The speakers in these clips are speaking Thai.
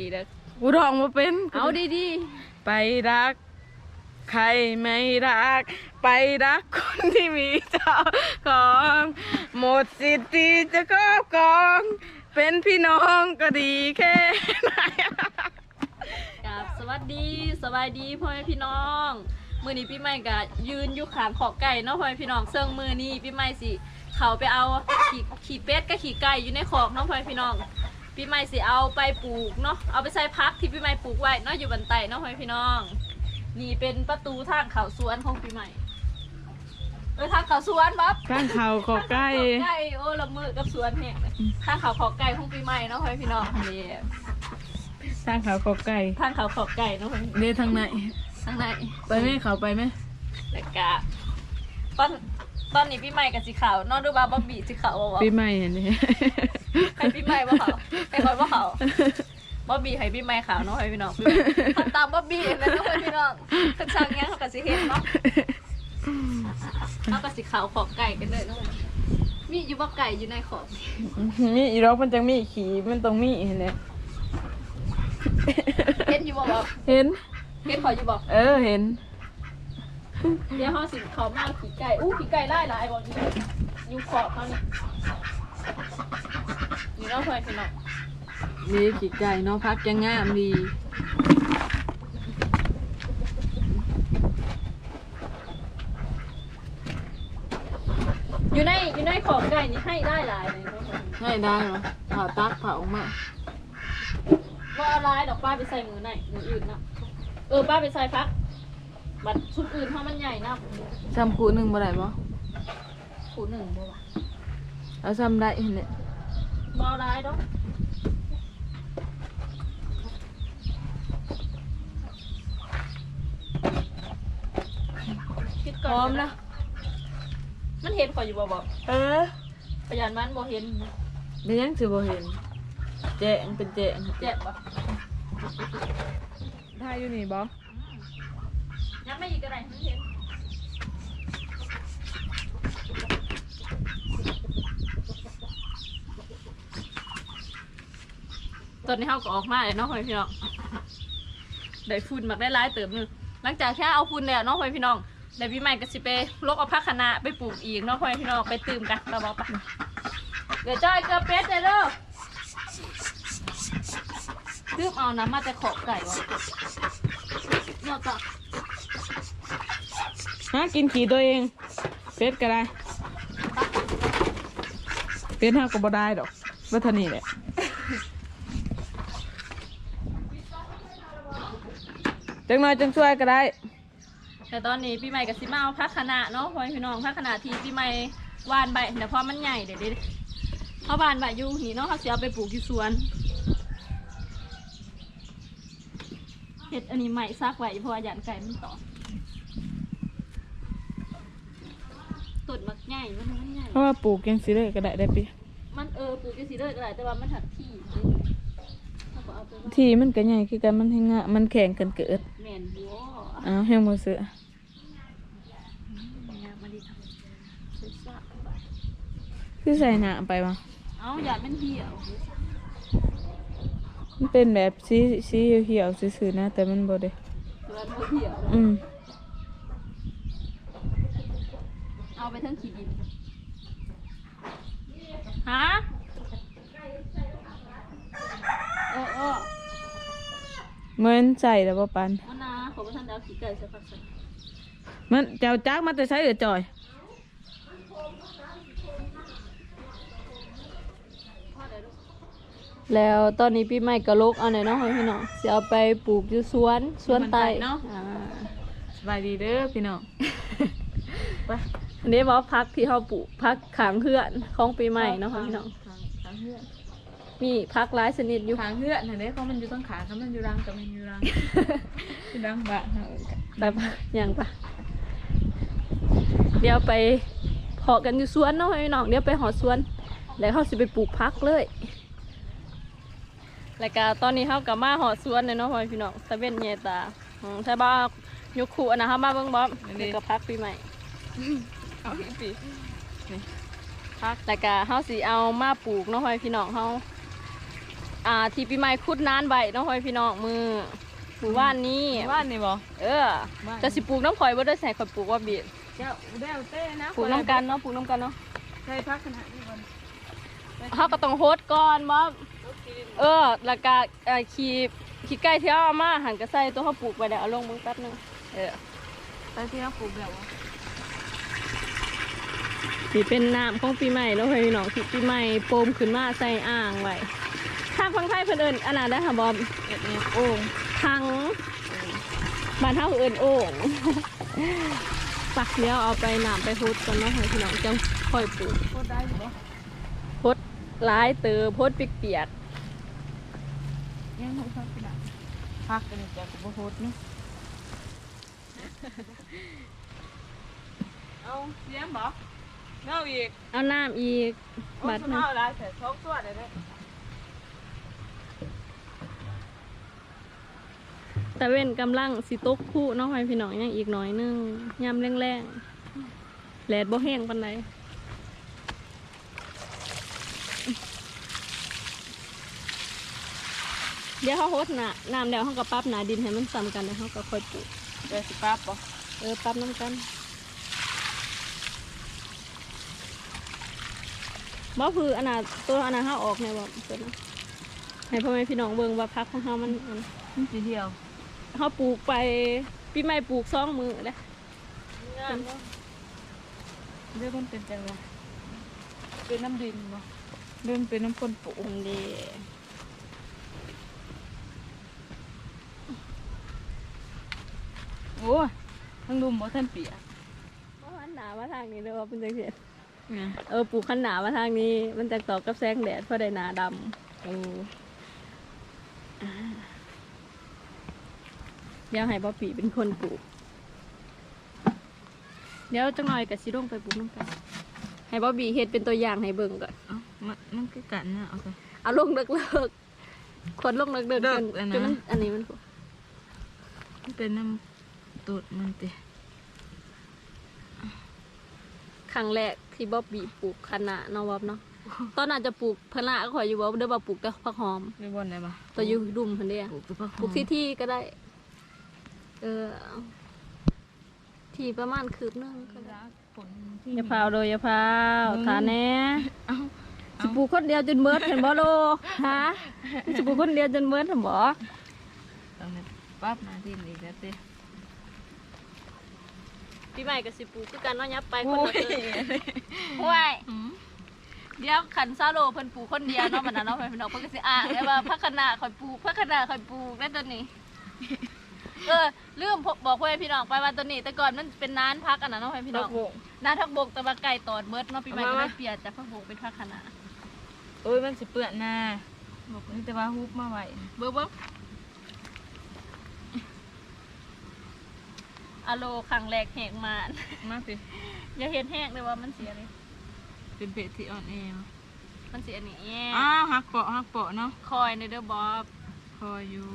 ดีเด้อกูร้องมาเป็นเอาดีดีไปรัก ใครไม่รัก ไปรักคนที่มีเจ้าของหมดสิทธิ์ที่จะครอบครอง เป็นพี่น้องก็ดีแค่ไหนๆกับสวัสดีสบายดีพ่อแม่พี่น้องมือนี้พี่ใหม่ก็ยืนอยู่ขางขอบไก่เนาะพ่อแม่พี่น้องเซิงมือนี้พี่ใหม่สิเขาไปเอาขี่ขี่เป็ดกับขี่ไก่อยู่ในขอกเนาะพ่อแม่พี่น้อง พี่ใหม่สิเอาไปปลูกเนาะเอาไปใส่พักที่พี่ใหม่ปลูกไว้เนาะอยู่บนไตเนาะพ่อแม่พี่น้อง นี่เป็นประตูทางเขาสวนของพี่ใหม่เออทางเขาสวนบ๊อบข้างเขาขอใกล้ไก่โอ้ละมือกับสวนแห้งเลยทางเขาขอไก่ของปีใหม่เนาะพ่อพี่น้องนี่ทางเขาขอใกล้ทางเขาขอไก่เนาะพ่อเดทางไหนทางในไปไหมเขาไปไหมแล้วก็ตอนตอนนี้ปีใหม่กับสีขาวนอนดูบาบอบบี้สีขาวบ่ปีใหม่เห็นไหมให้ปีใหม่บ่เขาให้คอยบ่เขาบอบบี้ให้ปีใหม่ขาวเนาะพ่อพี่น้องทำตามบอบบี้นะเนาะพ่อพี่น้องทักช่างยังเขากับสีเห็นเนาะเขากับสีขาวขอไก่กันเลยเนาะมีอยู่บ่ไก่อยู่ในขอบมีอีรอกมันจังมีขี่มันต้องมีเห็นไหมเห็นอยู่บ่บ่เห็นเห็นขอยอยู่บ่เออเห็นเดี๋ยวเขาสิเขามาขี่ไก่อู้ขี่ไก่ไล่หลายบอกนี่อยู่ขอบเขานี่ นี่เนาะเพื่อนพี่น้องมีขี่ไก่เนาะพักยังงามดีอยู่ในอยู่ในขอบไก่นี่ให้ได้หลายเลยเนาะให้ได้เหรอเผาตักเผามาว่าเอาหลายดอกป้าไปใส่มือไหนมืออื่นเนาะเออป้าไปใส่พัก บัดชุดอื่นเพราะมันใหญ่นะซ้ำคูหนึ่งบ่ได้บ่ขูหนึ่งบ่วะเอาซ้ำได้เห็นไหม บ่เอาหลายดอกคิดพก่ร้ออนมนะนะ มันเห็นข่อยอยู่บ่บอกเออพยานมันบ่เห็นเดี๋ยวยังสิบ่เห็นแจ้งเป็นแจ้งเจ็บบ่ถ่ายอยู่นี่บ่ยังไม่อีกอะไรมันเห็น ตอนนี้เขาก็ออกมาเลยเนาะพ่อแม่พี่น้องได้ฝุ่นมักได้ร้ายเติมหนึงหลังจากแค่เอาฝุ่นแล้วเนาะพ่อแม่พี่น้องเดี๋ยวพี่ใหม่ก็สิไปลกเอาผักคะน้าไปปลูกอีกเนาะพ่อแม่พี่น้องไปตื่มกันเราบอกปเดี๋ยวจ้อยเกลือเป็ดเลยเด้อตื่มเอาน้ำมาแต่ขอบไก่วะเนาะจ้ะฮะกินขี่ตัวเองเป็ดก็ได้เป็ดห้าก็บ่ได้ดอกว่าเท่านี้แหละ จังหน่อยจังช่วยก็ได้ แต่ตอนนี้พี่ใหม่กับซิมาเอาพักขนาเนาะพ่อแม่พี่น้องพักขนาที่พี่ใหม่วานใบเดี๋ยวพอมันใหญ่เดี๋ยวเดี๋ยวเขาวานใบอยู่นี่เนาะเขาจะเอาไปปลูกที่สวนเห็ดอันนี้ใหม่ซักไว้เพราะว่าหยานไก่มันต่อต้นมักใหญ่มันมันใหญ่เพราะว่าปลูกยังสิเลยก็ได้ได้ปีมันเออปลูกจะสีเลยก็ได้แต่ว่ามันถัดที่เขาก็เอาไปว่าที่มันก็ใหญ่คือกันมันให้งะมันแข็งกันเกิดแมนบัวอ้าวแห้งบ่เสือเนี่ยมาดีทำซื้อซะไปคือใส่หนาไปวะเอาอย่ามันเหี่ยวมันเป็นแบบสีสีเขียวๆซื่อๆนะ แต่มันบ่ได้เพื่อนเขาเหี่ยวอืมเอาไปทั้งขีดินฮะเออเออเหมือนใส่แล้วบ่ปันเอานาขอประทานดาวขี่ไก่ใส่ผักใส่มันเจ้าจักมันจะใช้เอือจอยแล้วตอนนี้พี่ใหม่กะลกเอาไหนอยเนาะพี่น้องจะเอาไปปลูกอยู่สวนสวนไตเนาะอ่าสบายดีเด้อพี่น้องไปอันนี้ว่าพักที่เขาปลูกพักขางเพื่อนของปีใหม่เนาะพี่น้อง ทางทางเฮือน มีพักหลายชนิดอยู่ทางเฮือนอันนี้เขามันอยู่ต้นขาเขามันอยู่รังกับมันอยู่รังอยู่รังบ้านเฮาแบบอย่างปะเดี๋ยวไปเพาะกันอยู่สวนเนาะพี่น้องเดี๋ยวไปหอสวน แล้วเขาสิไปปลูกพักเลยแล้วก็ตอนนี้เขากับมาหอสวนเลยเนาะพี่น้องตะเวนเยตาอืมใช่บ่ายกขู่อันนะเขามาเบิ่งบ๊อบแล้วก็พักปีใหม่เอาอีกปีพักแต่ก็เขาสิเอามาปลูกเนาะพี่น้องเขา อ่าที่ปีใหม่คุดนานใบเนาะพ่อแม่พี่น้องมือมือว่านนี้บ้านนี่บ่เออบ้านจะสิปลูกน้ำข่อยบ่ได้ใส่ข่อยปลูกว่าบีดเจ้าเดวเต้นะปลูกน้ำกันเนาะปลูกน้ำกันเนาะใช่พักขนาดนี้ก่อนเขาก็ต้องโฮดก่อนบ่เออแล้วก็เอ่อขี่ขี่ไก่ที่เอามาหันก็ใส่ตัวเขาปลูกไปเดี๋ยวเอาลงมึงแป๊บนึงเออไปที่เราปลูกแบบว่านี่เป็นน้ำของปีใหม่เนาะพ่อพี่น้องที่ปีใหม่โปมขึ้นมาใส่อ่างไว้ทางฟังไทยเพิ่นเอิ้นอันนั้นได้ค่ะบอมเอ็ดนี่โอ่งทังบ้านเฮาเอิ้นโอ่งปักเดี๋ยวเอาไปน้ำไปพุดกันเนาะพ่อพี่น้องจังค่อยปลูกโคตรได้อยู่บ่พดหลายเตอพดเปียกยังไม่พักขนาดพักกันนี่จะบ่โหดนี่เอาเสียมบ่เงาอีกๆเอาน้ำอีกโอ้บัดสุหนึงเฮาได้แต่สองตัวได้เด้ แต่เว้นกำลังสิตกคู่เน้องพ่อพี่น้องยังอีกหน่อยนึงยามแรงๆแดดบ่แห้งปานใดเดี๋ยวเขาโฮดน่ะน้ำเดี๋ยวเขาก็ปรับหนาดินให้มันซ้ำกันแล้วเขาก็ค่อยปลูกเดี๋ยวสิปั๊บบ่เออปรับน้ำกันบ่คืออันน่ะตัวอันน่ะเฮาออกแน่บ่เพิ่นนะให้พ่อแม่พี่น้องเบิ่งว่าพักของเฮามันอันมันสิเดียว เฮาปลูกไปปีใหม่ปลูกสองมือเด้งามเนาะเรื่องมันเป็นจังไงเป็นน้ำดินบ่เรื่องเป็นน้ำคนปลูกอันนี้โอ้ยทั้งลุมบ่ท่านเปียกบ่หันหน้ามาทางนี้เด้อว่าเป็นจังซี่เนี่ยเออปลูกขันหนามาทางนี้ มันจะต่อกับแสงแดดเพราะได้หนาดำโอ้ เดี๋ยวให้บ๊อบบี้เป็นคนปลูก เดี๋ยวจังหน่อยกับสิลงไปปลูกน้ำกันให้บ๊อบบี้เฮ็ดเป็นตัวอย่างให้เบิ่งก่อนเอ้ามันมันคือกันนะเอาไป เอาลงเลิกเลิกๆคนลงเลิกเลิกเลิจกนเลยนะจนมันอันนี้มันมันเป็นน้ำตูดมันติครั้งแรกที่บ๊อบบี้ปลูกคะน้าเนาะบ๊อบเนาะตอนนั้นจะปลูกพะนาก็ขอยอยู่บ๊อบเด้อบ่าปลูกแต่ผักหอมไม่บ่นได้ปะตัวอยู่ดุมเพิ่นเด้ปลูกตัวพักปลูกที่ที่ก็ได้ เออที่ประมาณคืบหนึงก็ได้ ผลอย่าพาวโดยอย่าพาวทานแน่เอ้าสิปลูกคนเดียวจนเมิดเห็นบ่โลฮะสิปลูกคนเดียวจนเมิดเห็นบ่ตอนนี้ปั๊บหนาดินอีกแล้วติปีใหม่ก็สิปลูกคือกันเนาะยับไปคโอ้นยละเอิ้นห้วย เดี๋ยวขันซาโลเพิ่นปลูกคนเดียวเนาะมันน่ะเนาะเพิ่นพี่น้องเพิ่นก็สิอ่างได้ว่าพักคณะข่อยปลูกพักคณะข่อยปลูกได้ตัวนี้ เออลืมบอกพ่อแม่พี่น้องไปว่าตัวนี้ แต่ก่อนมันเป็นน้านพักอันนั้นเนาะพ่อแม่พี่ดน้ออกงโบกน้านทักบกแต่ว่าไก่ตอดเมิดเนาะปีใหม่ก็เอาเลมายเปลี่ยนจากพักบกเป็นพักคณะโอ้ยมันสิเปื้อนหน้าบอกนี่แต่ว่าฮุบมาไว้เบิ่งเบิ่งอะโลครั้งแรกแหกมานมาสิอย่าเห็นแห้งเลยว่ามันเสียเลยเป็นเป็ดที่อ่อนแอวะมันเสียนี่แย่อ้าวหักเปาะหักเปาะเนาะคอยในเด้อบอบคอยอยู่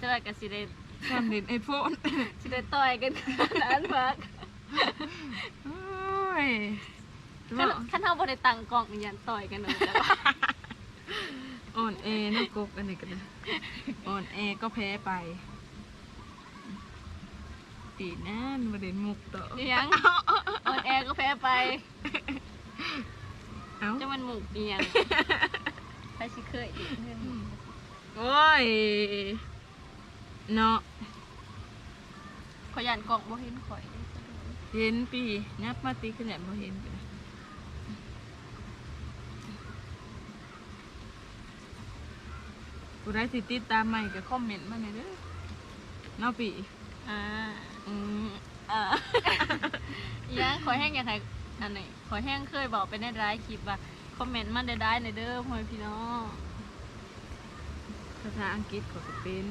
จะได้กับสิได้ทำเด็ดไอโฟนสิได้ต่อยกันอันพักโอ้ยขั้นขั้นเท่าบ่ได้ตังกล่องอีหยันต่อยกันเนาะจ้ะอ่อนแอนะกกอันนี้กันเลยอ่อนแอก็แพ้ไปปีนั่นมาเด่นมุกต่ออีหยังออนแอร์ก็แพ้ไปเอ้าจะมันหมุกอีหยังใครสิเคยอีกเรื่องโอ้ย เนาะขอยันกล่องบ่เห็นข่อยเลยซะด้วยเห็นปีนับมาตีขนาดบ่เห็นกันกูได้สิติดตามใหม่กับคอมเมนต์มาหน่อยเด้อเนาะปีอ่าอืมอ่าอีหยังขอแห้งอยากให้อันไหนขอแห้งเคยบอกไปในร้ายคลิปว่าคอมเมนต์มันได้ได้ในเด้อพ่อแม่พี่น้องภาษาอังกฤษก็เป็น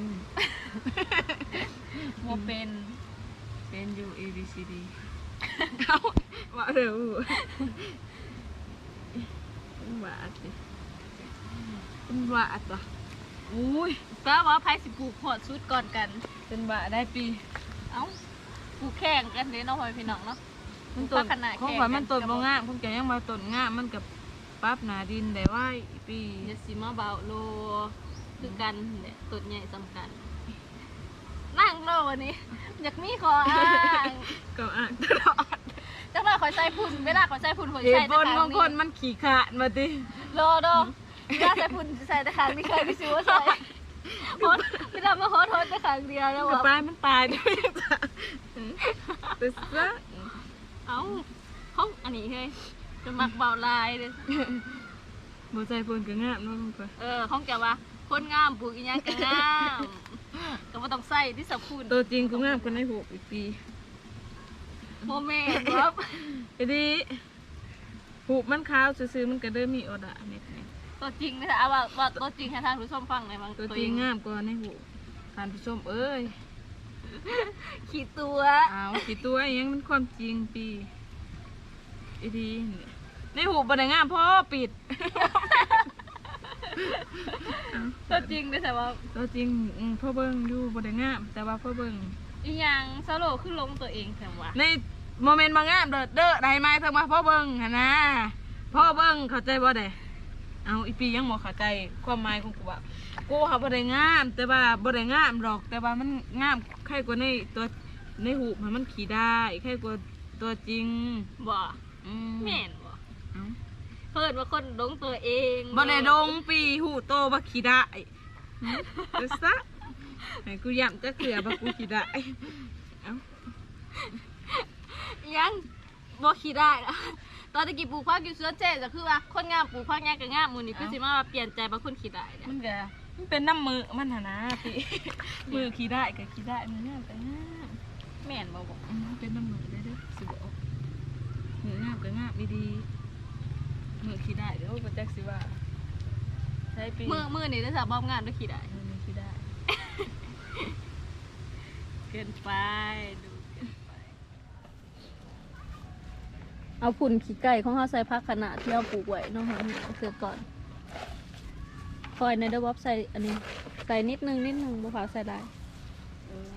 บ่เป็น เป็น U A B C D เอาว่าเร็วว่าดิเป็นว่าตัวอุ้ยป้าว่าไผสิปลูกหอดสุดก่อนกัน เป็นว่าได้ปี เอ้าปลูกแข่งกันเด้เนาะพ่อแม่พี่น้องเนาะมันปลูต้กนขนาดของแข่งข่อยมันต้นกับ่งามผมจะยังมาต้นงามมันกับปรั๊บหนาดินได้ไหวปีอย่าสิมาเบาโลคือกันเนี่ยตุดใหญ่สำคัญ นั่งโลวันนี้ อยากมีขออ้างก็อ่านตลอดจังหวะขอยใส่พุ่นเวลาขอยใส่พุ่นขอยเหใส่ตุผแต่ลครั้ของงคนนี้มันขี่ขาดมาดิโลโดเวลาใส่พุ่นใส่แต่ครั้งนี้เคยไปซื้อว่าใส่โฮสเวลามาโฮสโฮสแต่ครั้งเดียวแล้วกระว่าปายมันตายด้วยจ้ะแต่ซะเอ้าห้องอันนี้เฮ้ยจะมักเบาลายเลยบ่ใจพลก็งามเนาะลุงก็เออห้องแกว่าคนงามปลูกอีหยังก็งาม ก็บ่ต้องใส่ที่สับพุ่นตัวจริงกูงามกว่าในหูปอีกปีโมเมนต์ครับไอ้ดิหูปมันขาวซื่อๆมันก็เริ่มมีอดอะนิดนึงตัวจริงนะคะเอาว่าว่าตัวจริงให้ทางผู้ชมฟังหน่อยบางตัวจริงงามกว่าในหูท่านผู้ชมเอ้ยขี้ตัวเอาสิตัวอิหยังมันความจริงปีไอ้ดีนี่ในหูบ่ได้งามพ่อปิด ตัวจริงเลยแต่ว่าตัวจริงอืมพ่อเบิ่งอยู่บ่ได้งาม แต่ว่าพ่อเบิ่งอีหยังสโลขึ้นลงตัวเองแต่ว่าในโมเมนต์บางงามเด้อเด้อได้ไหมเพิ่งมาพ่อเบิ่งหั่นนะพ่อเบิ่งเข้าใจบ่ได้เอาอีปียังบ่เข้าใจความหมายของกูว่ากูหาบ่ได้งาม แต่ว่าบ่ได้งามหรอก แต่ว่ามันงามใครกว่าในตัวในหูปมันขี่ได้ใครกว่าตัวจริงบ่อืม แม่นบ่เอ้า เพิ่นว่าคนลงตัวเองบ่ได้ดงปีหูโตบ่ขี่ได้เดี๋ยวซะให้กูย้ำจะเกลือบ่กูขี่ได้เอ้ายังบ่คิดได้นะตอนตะกี้ปลูกผักอยู่สวนเจ๊ก็คือว่าคนงามปลูกผักหยังก็งามมื้อนี้คือสิมาว่าเปลี่ยนใจบางคนคิดได้เนี่ยมันก็มันเป็นน้ำมือมันหนนะพี่มือขี่ได้ก็ขี่ได้มืองามก็งามแม่นบ่บอกเป็นน้ำมือได้ด้อสิบอกมืองามก็งามดีๆ มือขี่ได้เดี๋ยวบ่จักสิว่าใช้ปีมือมือนี่ได้สับบ่งานด้วยคิดได้มือขี่ได้ เกินไปดูเกินไป เอาผุ่นขี้ไก่ของเขาใส่พักขนาดที่เราปลูกไว้เนาะเอาเสือก่อนคอยในเดอร์วอบใส่อันนี้ใส่นิดนึงนิดนึงบุพาใส่ได้เออ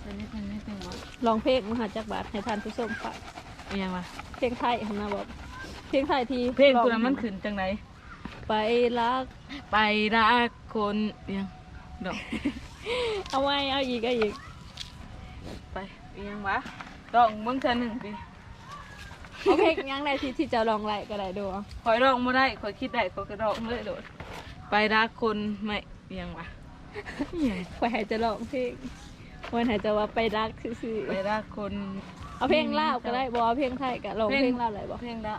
ใช้นิดนึงนิดนึงวะลองเพลงมหาจักรบาทให้ทานผู้ชมฟังอิหยังวะเพลงไทยของนาบอก เพลงไทยที่เพลงกูน่ะมันขึ้นจังไดไปรัก ไปรักคนเอียงดอกเอาไว้เอาอีกเอาอีก ไปเอียงวะดอกเบิ่งเทื่อหนึงดิเอาเพลงยังไงที่ที่จะลองไล่ก็ได้ดูเอาข่อยร้องบ่ได้ข่อยคิดได้ข่อยก็ร้องเลยโดดไปรักคนไม่เอียงวะอิหยังไปให้จะลองเพลงวันให้จะว่าไปรักซื่อไปรักคนๆเอาเพลงลาวก็ได้บอเอาเพลงไทยก็ลองเพลงลาวอะไรบอเพลงละ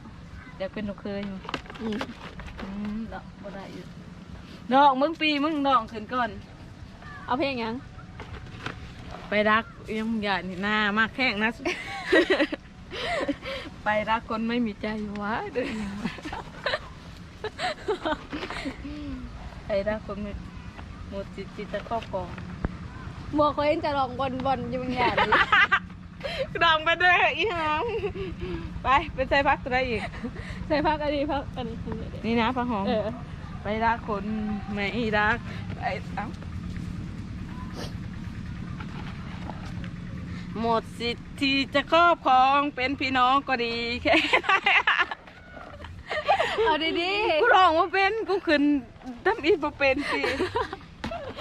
อยากเป็นลูกเคยอยู่อืมอืมดอกบ่ได้อยู่ดอกมึงปีมึงดอกขึ้นก่อน เอาเพลงยังไปรักเอียังอย่านี่หน้ามากแข้งนะ ไปรักคนไม่มีใจวะเด้ออิหยังวะไปรักคนไม่หมดจิตจิตจะครอบครองบอกเขาเองจะลองบอลบอลอยังไง เลยดองไปเด้ออีหางไปไปใส่พักตัวใดอีก ใส่พักอันนี้พักอันนี้เดี๋ยวนี่นะพักหอมเออไปรักคนไม่รักไปเอ้าหมดสิทธิ์ที่จะครอบครองเป็นพี่น้องก็ดีแค่ไหนเอาดีกูร้องว่าเป็นกูขึ้นทำอีกบ่เป็นสิ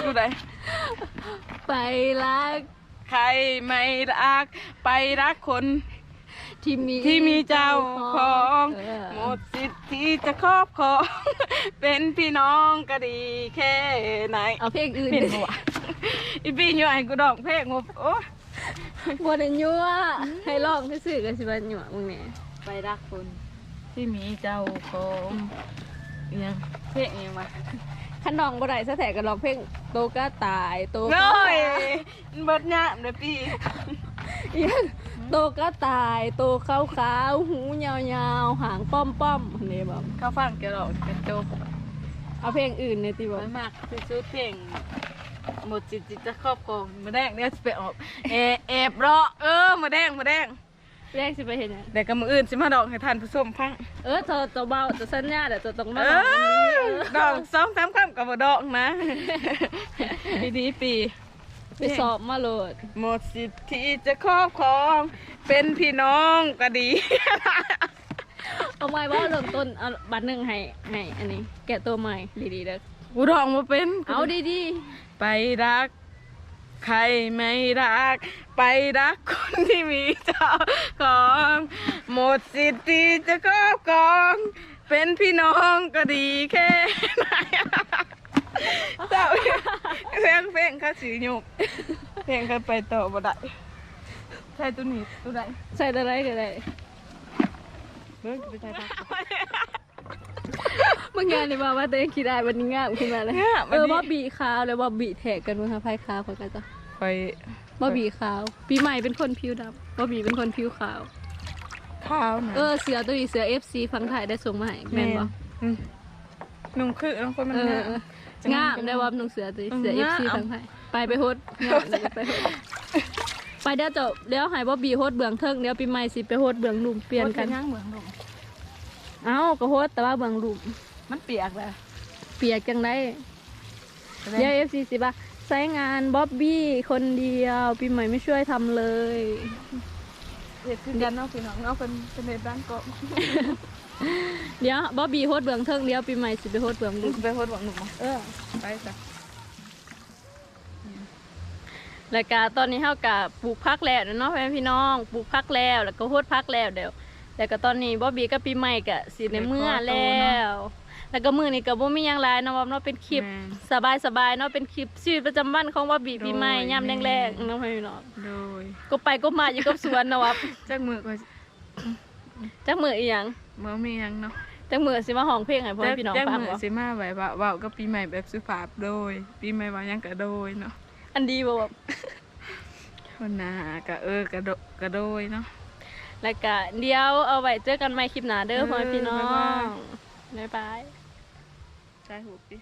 กูได้ๆไปรัก ใครไม่รัก ไปรักคนที่มีที่มีเจ้าของเออหมดสิทธิ์ที่จะครอบครอง เป็นพี่น้องก็ดีแค่ไหนเอาเพลงอื่นเป็นหัวอีปีอยู่ไอ้กูดอกเพลงว่าโอ้บนยัวให้ลองซื่อๆกันสิบันยัวมึงเนี่ยไปรักคนที่มีเจ้าของอิหยังเพลงอิหยังวะ ขันน้องบ่ได้ซะแต่ก็ลองเพลงโตก็ตายโตก็โอ้ยตายมันเบิดยามเลยปีอีหยังโตก็ตายโตขาวขาวๆหูยาวๆหางป้อมป้อมๆนี่บอกเขาฟังแกหรอกกระจกเอาเพลงอื่นเนี่ยติบสอวกยมากที่สุดเพลงหมดจิตจิตจะครอบครองมาแดงเนี่ยจะไปออกเอแอบรอเออมาแดงมาแดง แรกสิไปเห็นหยังเด็กกับมืออื่นสิมาดอกให้ท่านผู้ชมฟังเออเธอตัวเบาตัวสัญญาเดี๋ยวจะต้องมาเอลองอันนี้อดอกสองสามคำกับบ่ดอกนะปีดีปีไปสอบมาโหลด หมดสิทธิ์ที่จะครอบครอง เป็นพี่น้องก็ดี เอาไม้ว่าเริ่มต้นเอาบัตรหนึ่งให้ให้อันนี้ แกะตัวใหม่ดีๆเด้อกูร้องมาเป็น เอาดีไปรัก ใครไม่รัก ไปรักคนที่มีเจ้าของ หมดสิทธิ์ที่จะครอบครอง เป็นพี่น้องก็ดีแค่ไหนเจ้าเพลงเพลงข้าสีหยุกเพลงข้าไปต่อบ่ได้ใช่ตัวนี้ตัวใดๆใส่อะไรก็ได้เบิ่งไปใช่ปะเมื่อไงนี่ว่าว่าตัวเองคิดได้วันนี้งามขึ้นมาเลยงามเออว่าบีขาวแล้วว่าบีแทกกันมั้งคะพายขาวเขาก็จะไปว่าบีขาว ปีใหม่เป็นคนผิวดำว่าบีเป็นคนผิวขาว ข้าวนะเออเสือตัวนี้เสือ FC ฟังไทยได้ส่งมาให้แม่นบ่อืมนุ่งคือน้องคนมันเอเนี่อยงามได้ว่านุ่งเสือตัวนี้เสือเอองาม FC ฟังไทยไปไปโฮดงามเดี๋ยวไปโฮดไปเดี๋ยวจบเดี๋ยวให้บ่บีโฮดเบื้องเทิงเดี๋ยวปีใหม่สิไปโฮดเบื้องลุ่มเปลี่ยนกันย่างเหมืองลงเอ้าก็โฮดแต่ว่าเบื้องลุ่ม มันเปียกเลยเปียกจังได้เดี๋ยว FC สิบ่าใช้งานบ๊อบบี้คนเดียวปีใหม่ไม่ช่วยทำเลยเห็ดคือกันเนาะพี่น้องเนาะเป็นเป็นเห็ดบ้านเกาะเดี๋ยวบ๊อบบี้โฮดเบื้องเทิงเดี๋ยวปีใหม่สิไปโฮดเบื้องลูลุ่กมไปโคตรหวังหนุ่มเออไปจ้ะแล้วก็ตอนนี้เฮากับปลูกพักแล้วเนาะพ่อแม่พี่น้องปลูกพักแล้วแล้วก็โฮดพักแล้วเดี๋ยวแล้วก็ตอนนี้บ๊อบบี้กับปีใหม่ก็สิในเมื่อแล้ว แล้วก็มื้อนี้ก็บ่มีหยังหลายเนาะว่าเนาะเป็นคลิปแม่นสบายๆเนาะเป็นคลิปชีวิตประจำวันของบ๊อบบี้ปีใหม่โดย ยามแม่แรงๆเนาะพ่อแม่พี่น้องโดยก็ไปก็มาอยู่กับสวนเนาะวับจักมือก็จักมื้ออีหยังเมื่อมีหยังเนาะจักมื้อสิมาห้องเพลงให้พ่อแม่พี่น้องจักฟังมือบ่สิมาไว้ว่าเว้ากับปีใหม่แบบสุภาพโดย ปีใหม่ว่าหยังก็โดยเนาะอันดีบ่แบบคนหนาก็เออก็โดก็โดยเนาะ แล้วก็เดี๋ยวเอาไว้เจอกันใหม่คลิปหน้าเด้อพ่อแม่พี่น้อเออบ๊ายบายงบ๊ายบาย ใช่หูปี